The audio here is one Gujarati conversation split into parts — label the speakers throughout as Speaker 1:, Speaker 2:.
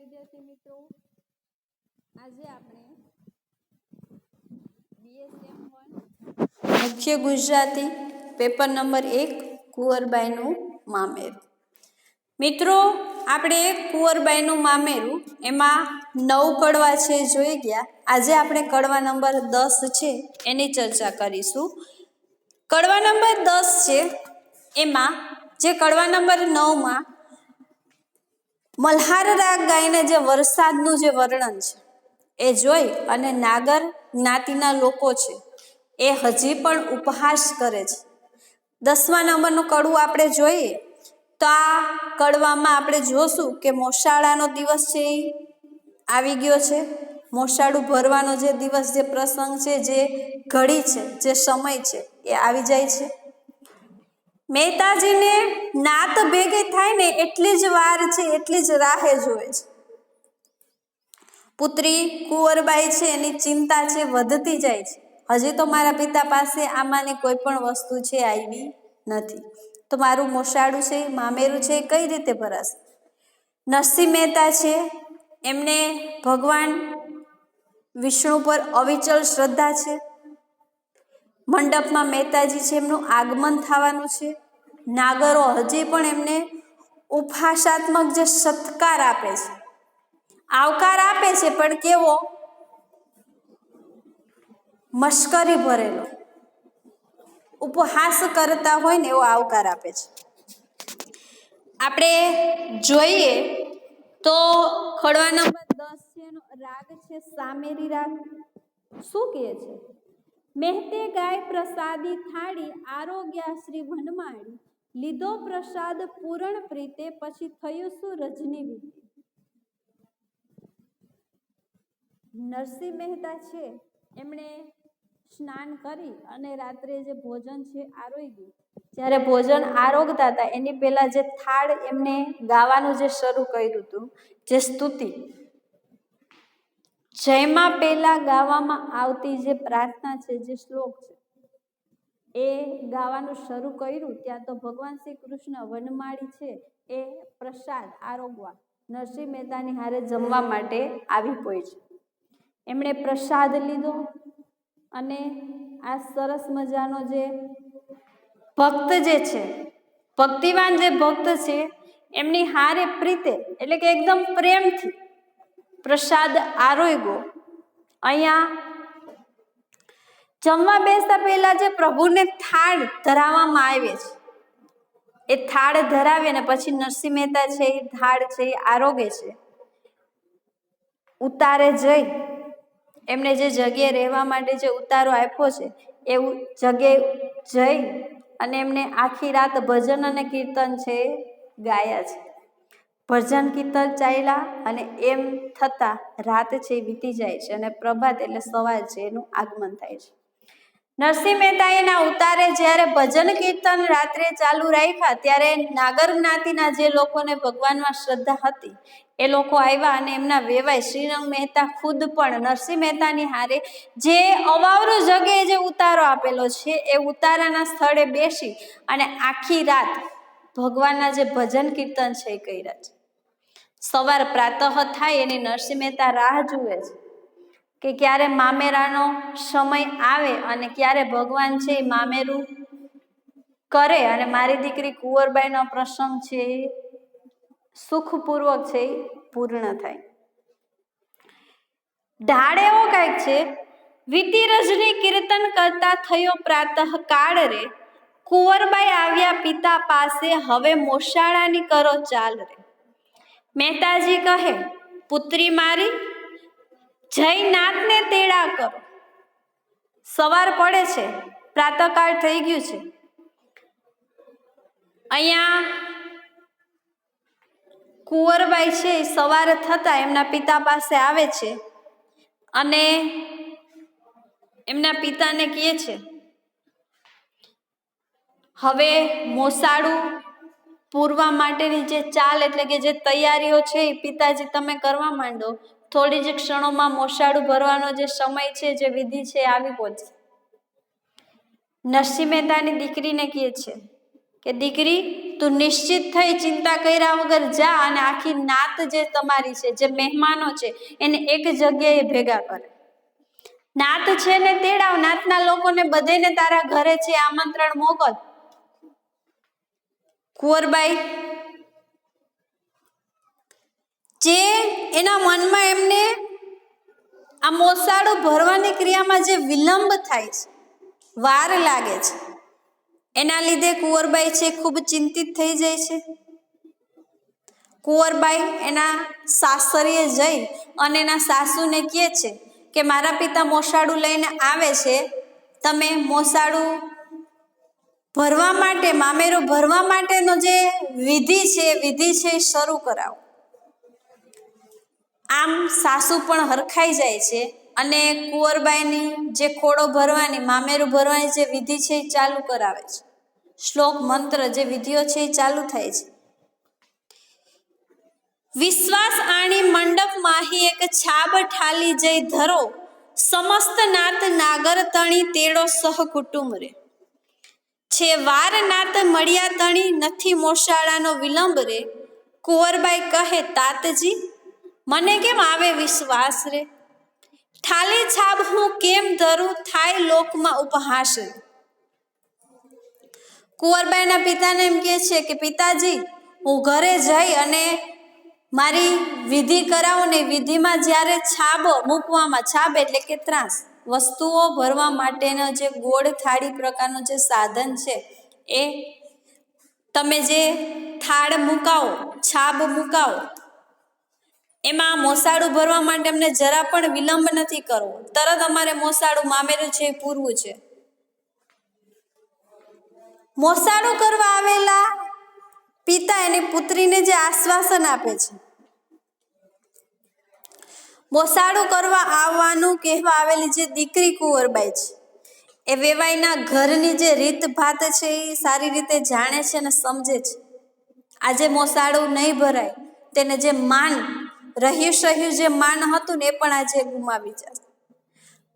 Speaker 1: વિદ્યાર્થી મિત્રો, આજે આપણે બીએસએમ વન મુખ્ય ગુજરાતી પેપર નંબર એક, કુંવરબાઈનું મામેરું. મિત્રો, આપણે કુંવરબાઈનું મામેરું એમાં નવ કડવા છે, જોઈ ગયા. આજે આપણે કડવા નંબર દસ છે, એની ચર્ચા કરીશું. કડવા નંબર દસ છે, એમાં જે કડવા નંબર નવમાં મલ્હાર રાગ ગાઈને જે વરસાદનું જે વર્ણન છે, એ જોઈ અને નાગર જ્ઞાતિના લોકો છે, એ હજી પણ ઉપહાસ કરે છે. દસમા નંબરનું કડવું આપણે જોઈએ, તો આ કડવામાં આપણે જોશું કે મોસાળાનો દિવસ છે એ. આવી ગયો છે. મોસાળું ભરવાનો જે દિવસ, જે પ્રસંગ છે, જે ઘડી છે, જે સમય છે, એ આવી જાય છે. મહેતાજીને નાત ભેગી થાય ને એટલી જ વાર છે, એટલી જ રાહે જોવે છે. પુત્રી કુંવરબાઈ છે, એની ચિંતા છે, વધતી જાય છે. હજી તો મારા પિતા પાસે આમાંની કોઈ પણ વસ્તુ છે, આવી નથી. તો મારું મોસાળું છે, મામેરું છે, કઈ રીતે ભરાશે? નરસિંહ મહેતા છે, એમને ભગવાન વિષ્ણુ પર અવિચળ શ્રદ્ધા છે. મંડપમાં મહેતાજી છે, એમનું આગમન થવાનું છે. નાગરો હજી પણ એમને ઉપહાસાત્મક જે સત્કાર આપે છે. આવકાર આપે છે, પણ કેવો? મશ્કરી ભરેલો. ઉપહાસ કરતા હોય ને એવો આવકાર આપે છે. આપણે જોઈએ તો ખડવા નંબર દસ છે રાગ છે, સામેરી રાગ. શું કહે છે? મહેતે ગાય પ્રસાદી થાળી આરોગ્યા શ્રી વનમાળી. લીધો પ્રસાદ પૂરણ પ્રીતે, પછી થયું શું રજની વિધિ? નરસિંહ મહેતા છે. એમણે સ્નાન કરી અને રાત્રે જે ભોજન છે આરોગ્યું. જ્યારે ભોજન આરોગતા હતા, એની પહેલાં જે થાળ એમને ગાવાનું જે શરૂ કર્યું હતું, જે સ્તુતિ જયમાં પહેલા ગાવામાં આવતી જે પ્રાર્થના છે, જે શ્લોક છે, એ ગાવાનું શરૂ કર્યું, ત્યાં તો ભગવાન શ્રી કૃષ્ણ વનમાળી છે, એ પ્રસાદ આરોગવા નરસિંહ મહેતાની હારે જમવા માટે આવી પહોંચી એમણે પ્રસાદ લીધો અને આ સરસ મજાનો જે ભક્ત જે છે, ભક્તિવાન જે ભક્ત છે, એમની હારે પ્રીતે, એટલે કે એકદમ પ્રેમથી પ્રસાદ આરોગ્યો. અહીંયા જમવા બેસતા પહેલા જે પ્રભુને થાળ ધરાવવામાં આવે છે, એ થાળ ધરાવે ને પછી નરસિંહ મહેતા છે, એ થાળ છે, એ આરોગે છે. ઉતારે જઈ, એમને જે જગ્યાએ રહેવા માટે જે ઉતારો આપ્યો છે એવું જગ્યાએ જઈ અને એમને આખી રાત ભજન અને કીર્તન છે ગાયા છે. ભજન કીર્તન ચાલ્યા અને એમ થતાં રાત છે વીતી જાય છે અને પ્રભાત એટલે સવાર છે એનું આગમન થાય છે. નરસિંહ મહેતા એના ઉતારે જ્યારે ભજન કીર્તન રાત્રે ચાલુ રાખ્યા ત્યારે નાગર જ્ઞાતિના જે લોકોને ભગવાનમાં શ્રદ્ધા હતી એ લોકો આવ્યા અને એમના વેવાય શ્રીરંગ મહેતા ખુદ પણ નરસિંહ મહેતાની હારે જે અવાવરો જગ્યાએ જે ઉતારો આપેલો છે એ ઉતારાના સ્થળે બેસી અને આખી રાત ભગવાનના જે ભજન કીર્તન છે એ કર્યા છે. સવાર પ્રાતઃ થાય એની નરસિંહ મહેતા રાહ જુએ છે કે ક્યારે મામેરાનો સમય આવે અને ક્યારે ભગવાન છે એ મામેરું કરે અને મારી દીકરી કુંવરબાઈનો પ્રસંગ છે એ સુખપૂર્વક છે એ પૂર્ણ થાય. ઢાળ એવો કાંઈક છે વીતી રજની કીર્તન કરતા થયો પ્રાતઃ કાળ રે. કુંવરબાઈ આવ્યા પિતા પાસે, હવે મોસાળાની કરો ચાલ રે. મહેતાજી કહે, પુત્રી મારી જય નાથને તેડા કરો. સવાર પડે છે, પ્રાતકાળ થઈ ગયું છે. અહીંયા કુંવરબાઈ છે સવારે થતાં એમના પિતા પાસે આવે છે અને એમના પિતાને કહે છે, હવે મોસાળું પૂરવા માટેની જે ચાલ એટલે કે જે તૈયારીઓ છે એ પિતાજી તમે કરવા માંડો, થોડી જ ક્ષણોમાં મોસાળું ભરવાનો જે સમય છે, જે વિધિ છે, આવી પહોંચશે નરસિંહ મહેતાની દીકરીને કહે છે કે, દીકરી, તું નિશ્ચિત થઈ ચિંતા કર્યા વગર જા અને આખી નાત જે તમારી છે, જે મહેમાનો છે, એને એક જગ્યાએ ભેગા કરે. નાત છે ને તેડાવ, નાતના લોકોને બધેને તારા ઘરે છે, આમંત્રણ મોકલ. કુંવરબાઈ જે એના મનમાં એમને આ મોસાળો ભરવાની ક્રિયામાં જે વિલંબ થાય છે, વાર લાગે છે, એના લીધે કુંવરબાઈ છે ખૂબ ચિંતિત થઈ જાય છે. કુંવરબાઈ એના સાસરીએ જઈ અને એના સાસુને કહે છે કે, મારા પિતા મોસાળું લઈને આવે છે, તમે મોસાળું ભરવા માટે, મામેરું ભરવા માટેનો જે વિધિ છે વિધિ છે એ શરૂ કરાવો. આમ સાસુ પણ હરખાઈ જાય છે અને કુંવરબાઈની જે ખોડો ભરવાની, મામેરું ભરવાની જે વિધિ છે એ ચાલુ કરાવે છે. શ્લોક, મંત્ર જે વિધિઓ છે એ ચાલુ થાય છે. વિશ્વાસ આણી મંડપ માહી એક છાબ ઠાલી જઈ ધરો, સમસ્ત નાત નાગર તણી તેડો સહ કુટુંબ રે છે વાર નાત મળ્યા તણી નથી મોશાળાનો વિલંબ રે, કુંવરબાઈ કહે, તાતજી, મને કેમ આવે વિશ્વાસ રે? ઠાલી છાબ હું કેમ ધરું? થાય લોકમાં ઉપહાસ રે. કુંવરબાઈના પિતાને એમ કહે છે કે, પિતાજી, હું ઘરે જઈ અને મારી વિધિ કરાવું ને વિધિમાં જ્યારે છાબો મૂકવામાં છાબ એટલે કે ત્રાસ. વસ્તુઓ ભરવા માટેનો જે ગોળ થાળી પ્રકારનું જે સાધન છે, એ તમે જે થાળ મુકાવો, છાબ મુકાવો, એમાં મોસાળું ભરવા માટે અમને જરા પણ વિલંબ નથી કરવો. તરત અમારે મોસાળું મામેરું છે પૂરવું છે. મોસાળું કરવા આવેલા પિતા એની પુત્રીને જે આશ્વાસન આપે છે. મોસાળું કરવા આવવાનું કહેવા આવેલી જે દીકરી કુંવરબાઈ છે, એ વેવાઈના ઘરની જે રીત ભાત છે, એ સારી રીતે જાણે છે અને સમજે છે. આજે મોસાળું નહીં ભરાય, તેને જે માન, રહ્યું સહ્યું જે માન હતું ને એ પણ આજે ગુમાવી જશે.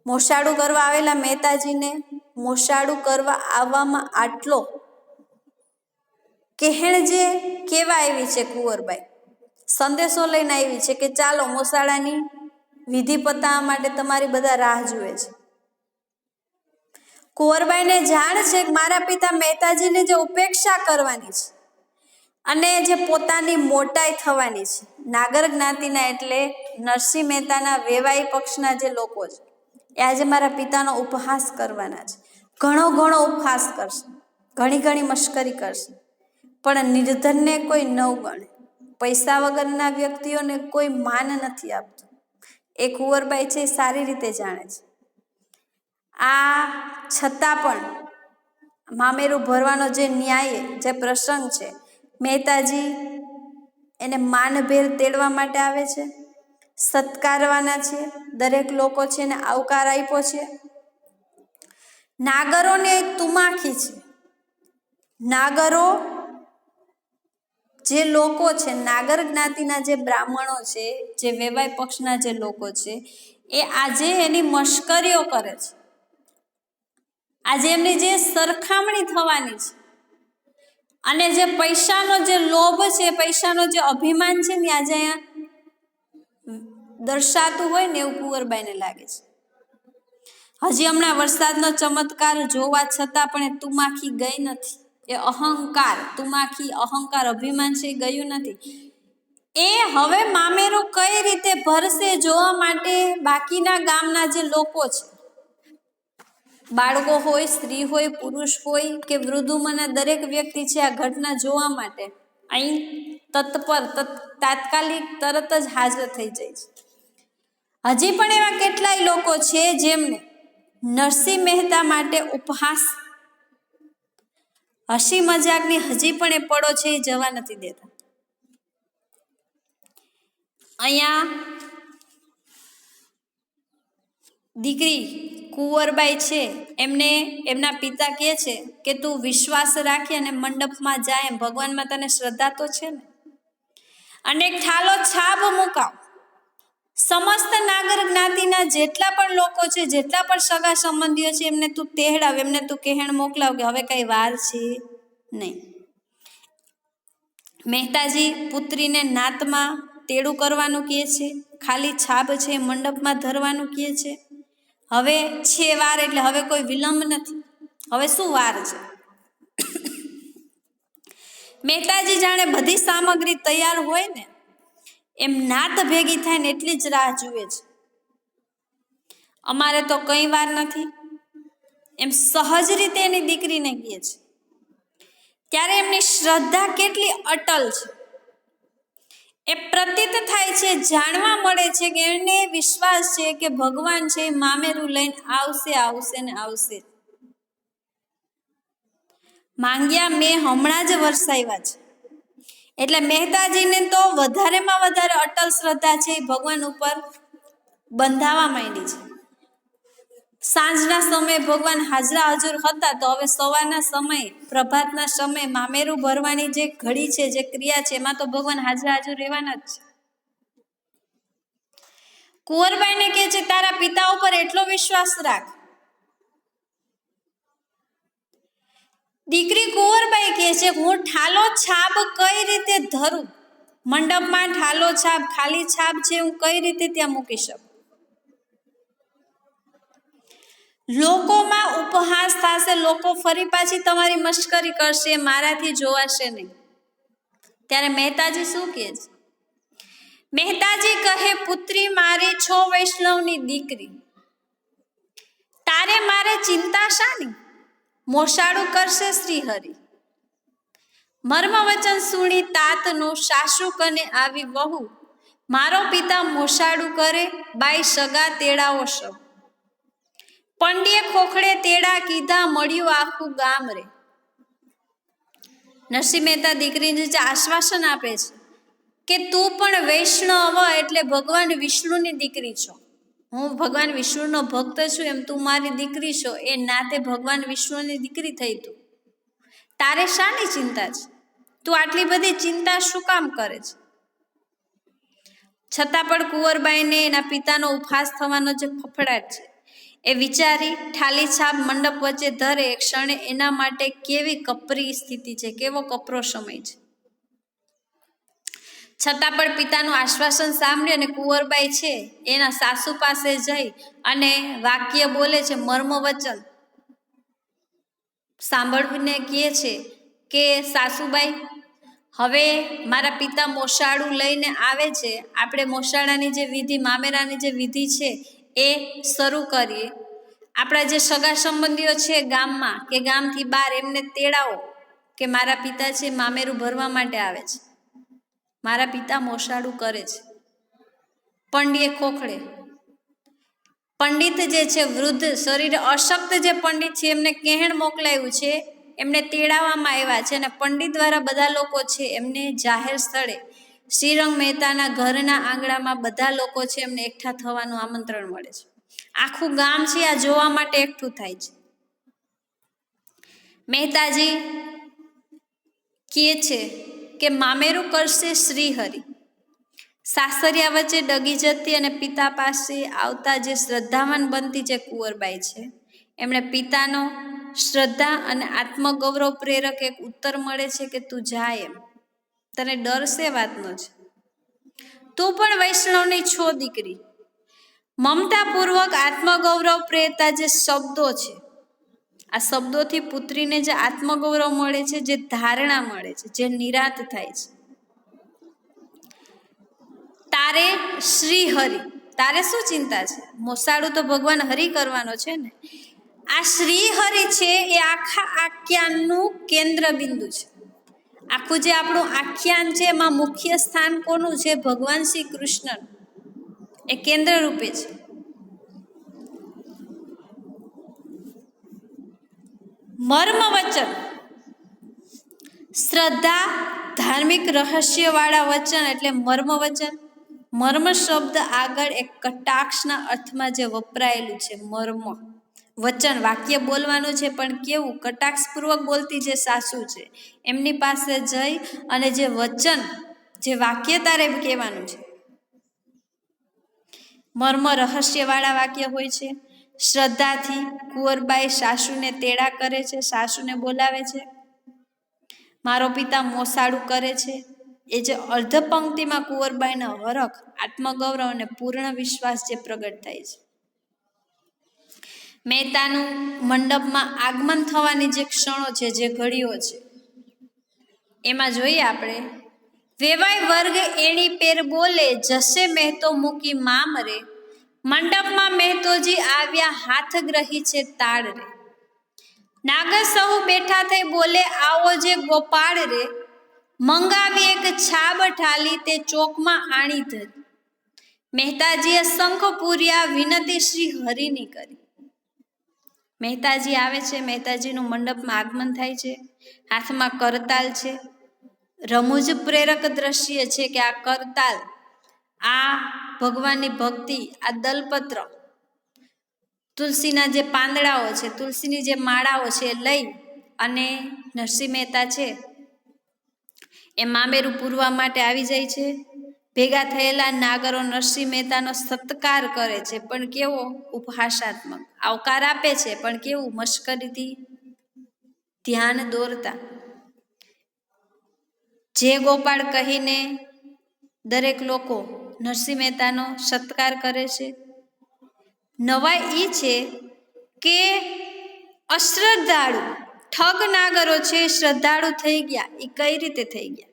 Speaker 1: મોસાળું કરવા આવેલા મહેતાજીને મોસાળું કરવા આવવામાં આટલો કહેણ જે કેવા આવી છે કુંવરબાઈ? સંદેશો લઈને આવી છે કે ચાલો મોસાળાની વિધિ પતાવવા માટે તમારી બધા રાહ જુએ છે. કુંવરબાઈને જાણ છે કે મારા પિતા મહેતાજીને જે ઉપેક્ષા કરવાની છે અને જે પોતાની મોટાઈ થવાની છે. નાગર જ્ઞાતિના એટલે નરસિંહ મહેતાના વેવાઈ પક્ષના જે લોકો છે, એ આજે મારા પિતાનો ઉપહાસ કરવાના છે. ઘણો ઘણો ઉપહાસ કરશે, ઘણી ઘણી મશ્કરી કરશે. પણ નિર્ધનને કોઈ નવ ગણે. પૈસા વગરના વ્યક્તિઓને કોઈ માન નથી આપતું. એ કુંવરબાઈ છે, એ સારી રીતે જાણે છે. આ છતાં પણ મામેરું ભરવાનો જે ન્યાય, જે પ્રસંગ છે, મહેતાજી એને માનભેર તેડવા માટે આવે છે, સત્કારવાના છે, દરેક લોકો છે એને આવકાર આપ્યો છે. નાગરોને તુમાખી છે. નાગરો જે લોકો છે, નાગર જ્ઞાતિના જે બ્રાહ્મણો છે, જે વેવાય પક્ષના જે લોકો છે, એ આજે એની મશ્કરીઓ કરે છે. આજે એમની જે સરખામણી થવાની છે. અને જે પૈસાનો જે લોભ છે, પૈસાનો જે અભિમાન છે ને, આજે અહીંયા દર્શાતું હોય ને, એવું કુંવરબાઈને લાગે છે. હજી હમણાં વરસાદનો ચમત્કાર જોવા છતાં પણ એ તુમાખી ગઈ નથી. એ અહંકાર, તુમાખી અહંકાર અભિમાન છે ગયું નથી. એ હવે મામેરું કઈ રીતે ભરશે જોવા માટે બાકીના ગામના જે લોકો છે? બાળકો હોય, સ્ત્રી હોય, પુરુષ હોય કે વૃદ્ધુમાંના દરેક વ્યક્તિ છે આ ઘટના જોવા માટે, અહીં તત્પર તાત્કાલિક તરત જ હાજર થઈ જાય છે. હજી પણ એવા કેટલાય લોકો છે જેમને નરસિંહ મહેતા માટે ઉપહાસ હસી મજાકની હજી પણ એ પડો છે, એ જવા નથી દેતા. અહીંયા દીકરી કુંવરબાઈ છે, એમને એમના પિતા કહે છે કે, તું વિશ્વાસ રાખી અને મંડપમાં જાય એમ ભગવાનમાં તને શ્રદ્ધા તો છે ને? અને ઠાલો છાપ મુકાવ. સમસ્ત નાગર જ્ઞાતિના જેટલા પણ લોકો છે, જેટલા પણ સગા સંબંધીઓ છે, એમને તું તેહડાવ, એમને તું કહેણ મોકલાવ કે હવે કઈ વાર છે નહીં. મહેતાજી પુત્રીને નાતમાં તેડું કરવાનું કહે છે, ખાલી છાપ છે મંડપમાં ધરવાનું કહે છે. હવે છે વાર એટલે હવે કોઈ વિલંબ નથી. હવે શું વાર છે? મહેતાજી જાણે બધી સામગ્રી તૈયાર હોય ને એમ નાત ભેગી થાય ને એટલી જ રાહ જુએ છે. અમારે તો કંઈ વાર નથી. એમ સહજ રીતે એની દીકરીને કહે છે. ત્યારે એમની શ્રદ્ધા કેટલી અટલ છે. એ પ્રતીત થાય છે, જાણવા મળે છે કે એને વિશ્વાસ છે કે ભગવાન છે મામેરું લઈને આવશે આવશે ને આવશે. માંગ્યા મેં હમણાં જ વરસાવ્યા છે. એટલે મહેતાજીને તો વધારેમાં વધારે અટલ શ્રદ્ધા છે એ ભગવાન ઉપર બંધાવા માંડી છે. સાંજના સમયે ભગવાન હાજરા હજુર હતા, તો હવે સવારના સમયે, પ્રભાતના સમયે મામેરું ભરવાની જે ઘડી છે, જે ક્રિયા છે, એમાં તો ભગવાન હાજરા હજુર રહેવાના જ છે. કુંવરબાઈને કહે છે, તારા પિતા ઉપર એટલો વિશ્વાસ રાખ. દીકરી કુંવરબાઈ કહે છે હું ઠાલો છાપ કઈ રીતે ધરું? મંડપમાં ઠાલો છાપ, ખાલી છાપ છે, હું કઈ રીતે ત્યાં મૂકી શકું? લોકોમાં ઉપહાસ થશે, લોકો ફરી પાછી તમારી મશ્કરી કરશે, મારાથી જોવાશે નહીં. ત્યારે મહેતાજી શું કહે છે? મહેતાજી કહે, પુત્રી મારી, છો વૈષ્ણવની દીકરી. તારે મારે ચિંતા શાની? મોસાળું કરશે શ્રીહરિ. મર્મ વચન સુણી તાતનું સાસુ કને આવી વહુ. મારો પિતા મોસાળું કરે, બાઈ સગા તેડાવો સૌ. પંડ્યે ખોખડે તેડા કીધા, મળ્યું આખું ગામ રે. નરસિંહ મહેતા દીકરીને જે આશ્વાસન આપે છે કે તું પણ વૈષ્ણવ એટલે ભગવાન વિષ્ણુની દીકરી છો. હું ભગવાન વિષ્ણુનો ભક્ત છું એમ તું મારી દીકરી છો, એ નાતે ભગવાન વિષ્ણુની દીકરી થઈ તું. તારે શાની ચિંતા છે? તું આટલી બધી ચિંતા શું કામ કરે છે? છતાં પણ કુંવરબાઈને એના પિતાનો ઉપહાસ થવાનો જે ફફડાટ છે, એ વિચારી ઠાલી છાપ મંડપ વચ્ચે ધરે ક્ષણે એના માટે કેવી કપરી સ્થિતિ છે, કેવો કપરો સમય છે. છતાં પણ પિતાનું આશ્વાસન સાંભળી અને કુંવરબાઈ છે, એના સાસુ પાસે જઈ અને વાક્ય બોલે છે, મર્મ વચન. સાંભળવીને કહે છે કે, સાસુબાઈ, હવે મારા પિતા મોસાળું લઈને આવે છે. આપણે મોસાળાની જે વિધિ, મામેરાની જે વિધિ છે, એ શરૂ કરીએ. આપણા જે સગા સંબંધીઓ છે ગામમાં, કે ગામથી બહાર, એમને તેડાવો કે મારા પિતા છે, મામેરું ભરવા માટે આવે છે. મારા પિતા મોસાળું કરે છે. પંડ્યે ખોખડે પંડિત જે છે, વૃદ્ધ શરીર અશક્ત જે પંડિત છે, એમને કહેણ મોકલાયું છે, એમને તેડાવવામાં આવ્યા છે અને પંડિત દ્વારા બધા લોકો છે, એમને જાહેર સ્થળે. શ્રીરંગ મહેતાના ઘરના આંગણામાં બધા લોકો છે, એમને એકઠા થવાનું આમંત્રણ મળે છે. આખું ગામ છે, આ જોવા માટે એકઠું થાય છે. મહેતાજી કે છે કે મામેરું કરશે શ્રીહરિ. સાસરિયા વચ્ચે ડગી જતી અને પિતા પાસે આવતા જે શ્રદ્ધાવાન બનતી જે કુંવરબાઈ છે, એમણે પિતાનો શ્રદ્ધા અને આત્મગૌરવ પ્રેરક એક ઉત્તર મળે છે કે તું જા એમ. તને ડર છે વાતનો છે? તું પણ વૈષ્ણવની છો દીકરી. મમતાપૂર્વક આત્મગૌરવ પ્રેરતા જે શબ્દો છે આ શબ્દોથી પુત્રીને જે આત્મગૌરવ મળે છે, જે ધારણા મળે છે, જે નિરાત થાય છે. તારે શ્રી હરિ, તારે શું ચિંતા છે? મોસાળું તો ભગવાન હરિ કરવાનો છે ને? આ શ્રી હરિ છે, એ આખા આખ્યાનનું કેન્દ્ર બિંદુ છે. આખું જે આપણું આખ્યાન છે, એમાં મુખ્ય સ્થાન કોનું છે? ભગવાન શ્રી કૃષ્ણ એ કેન્દ્ર રૂપે છે. મર્મ વચન શ્રદ્ધા ધાર્મિક રહસ્યવાળા વચન એટલે મર્મ વચન મર્મ શબ્દ આગળ એક કટાક્ષના અર્થમાં જે વપરાયેલું છે, મર્મ. વચન વાક્ય બોલવાનું છે, પણ કેવું? કટાક્ષપૂર્વક બોલતી જે સાસુ છે, એમની પાસે જઈ અને જે વચન, જે વાક્ય તારે કહેવાનું છે, મર્મ રહસ્યવાળા વાક્ય હોય છે શ્રદ્ધાથી કુંવરબાઈ સાસુને તેડા કરે છે, સાસુને બોલાવે છે. મારો પિતા મોસાળું કરે છે. એ જે અર્ધ પંક્તિમાં કુંવરબાઈના હરખ, આત્મગૌરવ અને પૂર્ણ વિશ્વાસ જે પ્રગટ થાય છે. મહેતાનું મંડપમાં આગમન થવાની જે ક્ષણો છે, જે ઘડીઓ છે, એમાં જોઈએ આપણે, વેવાય વર્ગ એણી પેર બોલે, જશે મહેતો મૂકી મામ રે મંડપમાં મહેતોજી આવ્યા હાથ ગ્રહી છે તાળ રે. નાગર સહુ બેઠા થઈ બોલે, આવો જે ગોપાળ રે. મંગાવી એક છાબ ઠાલી તે ચોકમાં આણી ધરી. મહેતાજીએ શંખ પૂર્યા, વિનતી શ્રી હરિની કરી. મહેતાજી આવે છે, મહેતાજીનું મંડપમાં આગમન થાય છે, હાથમાં કરતાલ છે. રમૂજ પ્રેરક દ્રશ્ય છે કે આ કરતાલ આ ભગવાનની ભક્તિ, આ દલપત્ર. તુલસીના જે પાંદડાઓ છે, તુલસીની જે માળાઓ છે એ લઈ અને નરસિંહ મહેતા છે, એ મામેરું પૂરવા માટે આવી જાય છે. ભેગા થયેલા નાગરો નરસિંહ મહેતાનો સત્કાર કરે છે, પણ કેવો ઉપહાસાત્મક. આવકાર આપે છે, પણ કેવું મશ્કરીથી ધ્યાન દોરતા. જે ગોપાળ કહીને દરેક લોકો નરસિંહ મહેતાનો સત્કાર કરે છે. નવાઈ એ છે કે અશ્રદ્ધાળુ ઠગ નાગરો છે, શ્રદ્ધાળુ થઈ ગયા. એ કઈ રીતે થઈ ગયા?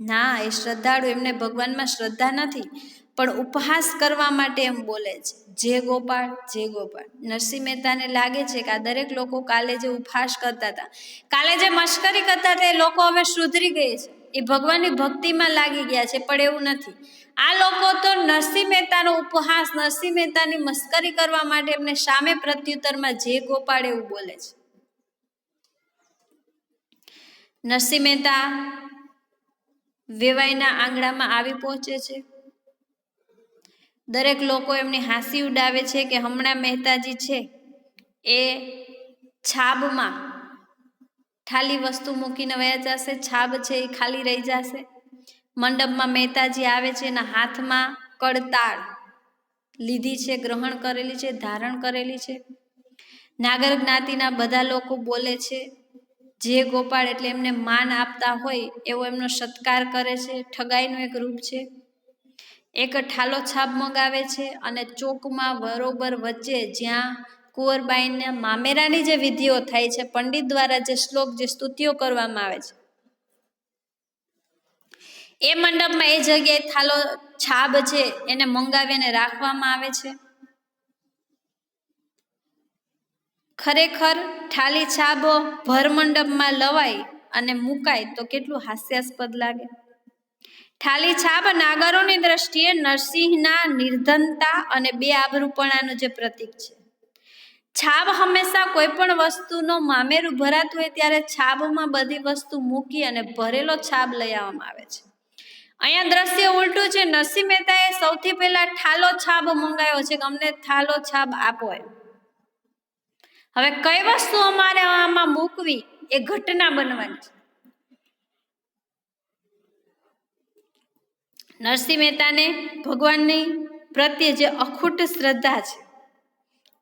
Speaker 1: ના, એ શ્રદ્ધાળુ એમને ભગવાનમાં શ્રદ્ધા નથી, પણ ઉપહાસ કરવા માટે એમ બોલે છે. જે ગોપાળ જે ગોપાળ. નરસિંહ મહેતાને લાગે છે કે આ દરેક લોકો કાલે જે ઉપહાસ કરતા હતા, કાલે જે મશ્કરી કરતા હતા, એ લોકો હવે સુધરી ગઈ છે. એ ભગવાનની ભક્તિમાં લાગી ગયા છે, પણ એવું નથી. આ લોકો તો નરસિંહ મહેતાનો ઉપહાસ, નરસિંહ મહેતાની મસ્કરી કરવા માટે એમને સામે પ્રત્યુત્તરમાં જે ગોપાળ એવું બોલે છે. નરસિંહ મહેતા વેવાઈના આંગણામાં આવી પહોંચે છે. દરેક લોકો એમની હાંસી ઉડાવે છે કે હમણાં મહેતાજી છે એ છાબમાં ખાલી વસ્તુ મૂકીને વયા જશે, છાબ છે એ ખાલી રહી જશે. મંડપમાં મહેતાજી આવે છે એના હાથમાં કડતાળ લીધી છે, ગ્રહણ કરેલી છે, ધારણ કરેલી છે. નાગર જ્ઞાતિના બધા લોકો બોલે છે, જે ગોપાળ એટલે એમને માન આપતા હોય, એવો એમનો સત્કાર કરે છે. ઠગાઈનું એક રૂપ છે. એક ઠાલો છાપ મગાવે છે અને ચોકમાં બરોબર વચ્ચે જ્યાં કુંવરબાઈના મામેરાની જે વિધિઓ થાય છે, પંડિત દ્વારા જે શ્લોક, જે સ્તુતિઓ કરવામાં આવે છે એ મંડપમાં એ જગ્યાએ થાલો, છાબ છે એને મંગાવીને રાખવામાં આવે છે. ખરેખર ઠાલી છાબો ભર મંડપમાં લવાય અને મુકાય તો કેટલું હાસ્યાસ્પદ લાગે. ઠાલી છાબ નાગરોની દ્રષ્ટિએ નરસિંહના નિર્ધનતા અને બે આબરૂપણાનું જે પ્રતીક છે. છાબ હંમેશા કોઈ પણ વસ્તુનો મામેરું ભરાતું હોય ત્યારે છાબમાં બધી વસ્તુ મૂકી અને ભરેલો છાબ લઈ આવવામાં આવે છે. અહીંયા દ્રશ્ય ઉલટું છે. નરસિંહ મહેતાએ સૌથી પહેલા ઠાલો છાબ મંગાવ્યો છે કે અમને થાલો છાબ આપો એમ. હવે કઈ વસ્તુ અમારે આમાં મૂકવી એ ઘટના બનવાની છે? નરસિંહ મહેતાને ભગવાનની પ્રત્યે જે અખૂટ શ્રદ્ધા છે,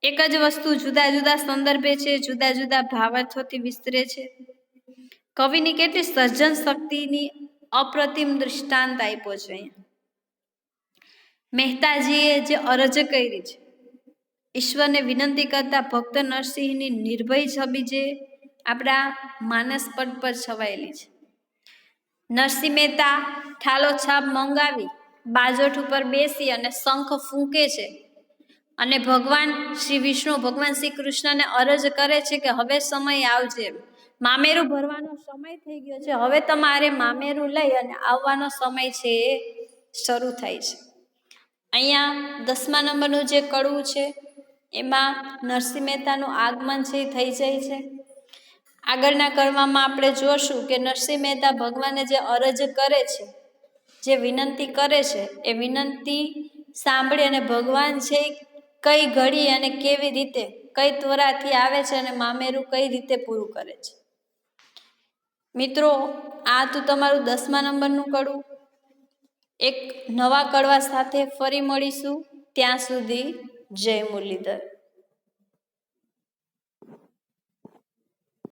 Speaker 1: એક જ વસ્તુ જુદા જુદા સંદર્ભે છે, જુદા જુદા ભાવાર્થોથી વિસ્તરે છે. કવિની કેટલી સર્જન શક્તિની અપ્રતિમ દૃષ્ટાંત આપ્યો છે મહેતાજીએ જે અરજ કરી છે, ઈશ્વરને વિનંતી કરતા ભક્ત નરસિંહની નિર્ભય છબી જે આપણા માનસ પટ પર છવાયેલી છે. નરસિંહ મહેતા ઠાલો છાપ મંગાવી, બાજોઠ ઉપર બેસી અને શંખ ફૂંકે છે. અને ભગવાન શ્રી વિષ્ણુ, ભગવાન શ્રી કૃષ્ણને અરજ કરે છે કે હવે સમય આવજે મામેરું ભરવાનો સમય થઈ ગયો છે. હવે તમારે મામેરું લઈ અને આવવાનો સમય છે એ શરૂ થાય છે. અહીંયા દસમા નંબરનું જે કડવું છે, એમાં નરસિંહ મહેતાનું આગમન છે એ થઈ જાય છે. આગળના કરવામાં આપણે જોશું કે નરસિંહ મહેતા ભગવાનને જે અરજ કરે છે, જે વિનંતી કરે છે, એ વિનંતી સાંભળી અને ભગવાન છે કઈ ઘડી અને કેવી રીતે, કઈ ત્વરાથી આવે છે અને મામેરું કઈ રીતે પૂરું કરે છે. મિત્રો, આ તો તમારું દસમા નંબરનું કડું. એક નવા કડવા સાથે ફરી મળીશું. ત્યાં સુધી જય મુરલીધર.